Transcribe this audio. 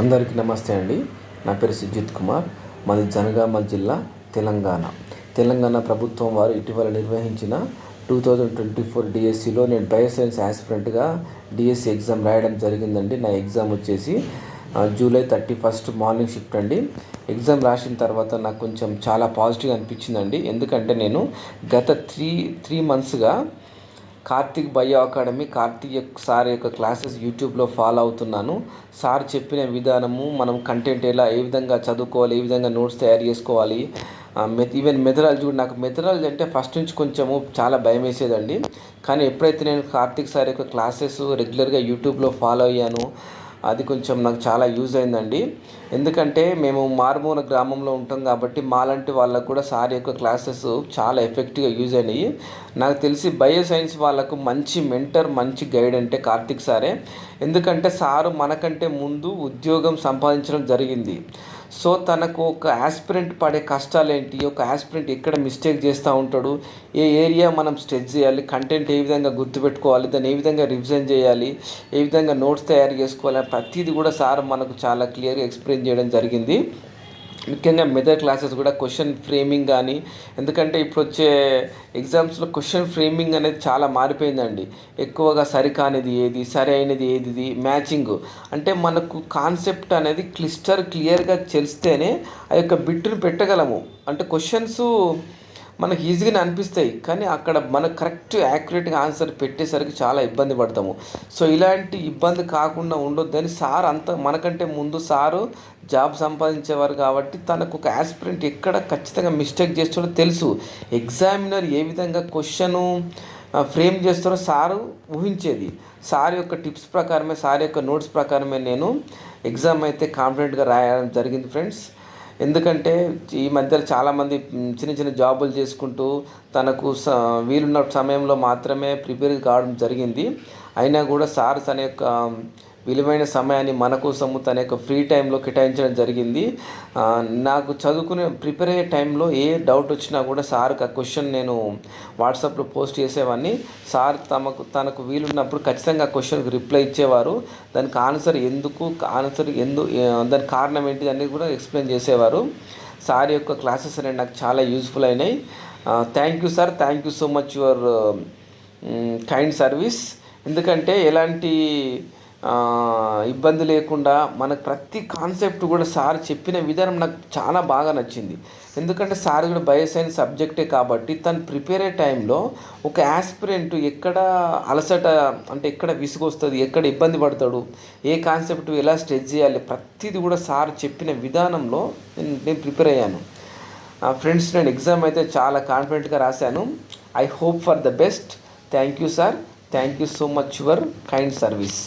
అందరికీ నమస్తే అండి. నా పేరు సుజిత్ కుమార్. మాది జనగామ జిల్లా తెలంగాణ. తెలంగాణ ప్రభుత్వం వారు ఇటీవల నిర్వహించిన టూ థౌజండ్ ట్వంటీ ఫోర్ డిఎస్సిలో నేను బయోసైన్స్ యాస్పిరెంట్గా డిఎస్సి ఎగ్జామ్ రాయడం జరిగిందండి. నా ఎగ్జామ్ వచ్చేసి July thirty first morning shift అండి. ఎగ్జామ్ రాసిన తర్వాత నాకు కొంచెం చాలా పాజిటివ్ అనిపించిందండి. ఎందుకంటే నేను గత త్రీ త్రీ మంత్స్గా కార్తిక్ బయో అకాడమీ కార్తిక్ యొక్క సార్ యొక్క క్లాసెస్ యూట్యూబ్లో ఫాలో అవుతున్నాను. సార్ చెప్పిన విధానము మనం కంటెంట్ ఎలా ఏ విధంగా చదువుకోవాలి ఏ విధంగా నోట్స్ తయారు చేసుకోవాలి. ఈవెన్ మెథడాలజీ కూడా నాకు మెథడాలజీ అంటే ఫస్ట్ నుంచి కొంచెము చాలా భయం వేసేదండి. కానీ ఎప్పుడైతే నేను కార్తిక్ సార్ యొక్క క్లాసెస్ రెగ్యులర్గా యూట్యూబ్లో ఫాలో అయ్యాను అది కొంచెం నాకు చాలా యూజ్ అయిందండి. ఎందుకంటే మేము మారుమూల గ్రామంలో ఉంటాం కాబట్టి మాలాంటి వాళ్ళకు కూడా సార్ యొక్క క్లాసెస్ చాలా ఎఫెక్టివ్గా యూజ్ అయినాయి. నాకు తెలిసి బయో సైన్స్ వాళ్ళకు మంచి మెంటర్ మంచి గైడ్ అంటే కార్తిక్ సారే. ఎందుకంటే సారు మనకంటే ముందు ఉద్యోగం సంపాదించడం జరిగింది. సో తనకు ఒక యాస్పిరెంట్ పడే కష్టాలు ఏంటి ఒక యాస్పిరెంట్ ఎక్కడ మిస్టేక్ చేస్తూ ఉంటాడు? ఏ ఏరియా మనం స్ట్రెచ్ చేయాలి? కంటెంట్ ఏ విధంగా గుర్తుపెట్టుకోవాలి? దాన్ని ఏ విధంగా రివిజన్ చేయాలి? ఏ విధంగా నోట్స్ తయారు చేసుకోవాలి? ప్రతిదీ కూడా సార్ మనకు చాలా క్లియర్గా ఎక్స్ప్లెయిన్ చేయడం జరిగింది. ముఖ్యంగా మెథడ్ క్లాసెస్ కూడా క్వశ్చన్ ఫ్రేమింగ్ కానీ ఎందుకంటే ఇప్పుడు వచ్చే ఎగ్జామ్స్లో క్వశ్చన్ ఫ్రేమింగ్ అనేది చాలా మారిపోయిందండి. ఎక్కువగా సరికానిది ఏది సరి అయినది ఏది ఇది మ్యాచింగ్. అంటే మనకు కాన్సెప్ట్ అనేది క్లిస్టర్ క్లియర్గా తెలిస్తేనే ఆ యొక్క బిట్టును పెట్టగలము. అంటే క్వశ్చన్స్ మనకు ఈజీగానే అనిపిస్తాయి కానీ అక్కడ మనకు కరెక్ట్ యాక్యురేట్గా ఆన్సర్ పెట్టేసరికి చాలా ఇబ్బంది పడతాము. సో ఇలాంటి ఇబ్బంది కాకుండా ఉండొద్దని సార్ అంత మనకంటే ముందు సారు జాబ్ సంపాదించేవారు కాబట్టి తనకు ఒక ఆస్పిరెంట్ ఎక్కడ ఖచ్చితంగా మిస్టేక్ చేస్తాడో తెలుసు. ఎగ్జామినర్ ఏ విధంగా క్వశ్చను ఫ్రేమ్ చేస్తారో సారు ఊహించేది. సార్ యొక్క టిప్స్ ప్రకారమే సార్ యొక్క నోట్స్ ప్రకారమే నేను ఎగ్జామ్ అయితే కాన్ఫిడెంట్గా రాయడం జరిగింది ఫ్రెండ్స్ ఎందుకంటే ఈ మధ్యలో చాలామంది చిన్న చిన్న జాబులు చేసుకుంటూ తనకు స వీలున్న సమయంలో మాత్రమే ప్రిపేర్ కావడం జరిగింది. అయినా కూడా సార్ తన యొక్క విలువైన సమయాన్ని మన కోసము తన యొక్క ఫ్రీ టైంలో కేటాయించడం జరిగింది. నాకు చదువుకునే ప్రిపేర్ అయ్యే టైంలో ఏ డౌట్ వచ్చినా కూడా సార్కి ఆ క్వశ్చన్ నేను వాట్సాప్లో పోస్ట్ చేసేవాడిని సార్ తమకు తనకు వీలున్నప్పుడు ఖచ్చితంగా ఆ క్వశ్చన్కి రిప్లై ఇచ్చేవారు. దానికి ఆన్సర్ ఎందుకు ఆన్సర్ ఎందు దానికి కారణం ఏంటి అనేది కూడా ఎక్స్ప్లెయిన్ చేసేవారు. సార్ యొక్క క్లాసెస్ అనేవి నాకు చాలా యూజ్ఫుల్ అయినాయి. Thank you sir thank you so much your kind service. ఎందుకంటే ఎలాంటి ఇబ్బంది లేకుండా మనకు ప్రతి కాన్సెప్ట్ కూడా సార్ చెప్పిన విధానం నాకు చాలా బాగా నచ్చింది. ఎందుకంటే సార్ కూడా బయోసైన్స్ సబ్జెక్టే కాబట్టి తను ప్రిపేర్ అయ్యే టైంలో ఒక యాస్పిరెంట్ ఎక్కడ అలసట అంటే ఎక్కడ విసుగొస్తుంది ఎక్కడ ఇబ్బంది పడతాడు ఏ కాన్సెప్ట్ ఎలా స్ట్రెచ్ చేయాలి ప్రతిదీ కూడా సార్ చెప్పిన విధానంలో నేను నేను ప్రిపేర్ అయ్యాను. ఫ్రెండ్స్ నేను ఎగ్జామ్ అయితే చాలా కాన్ఫిడెంట్గా రాశాను. I hope for the best. Thank you sir. Thank you so much your kind service.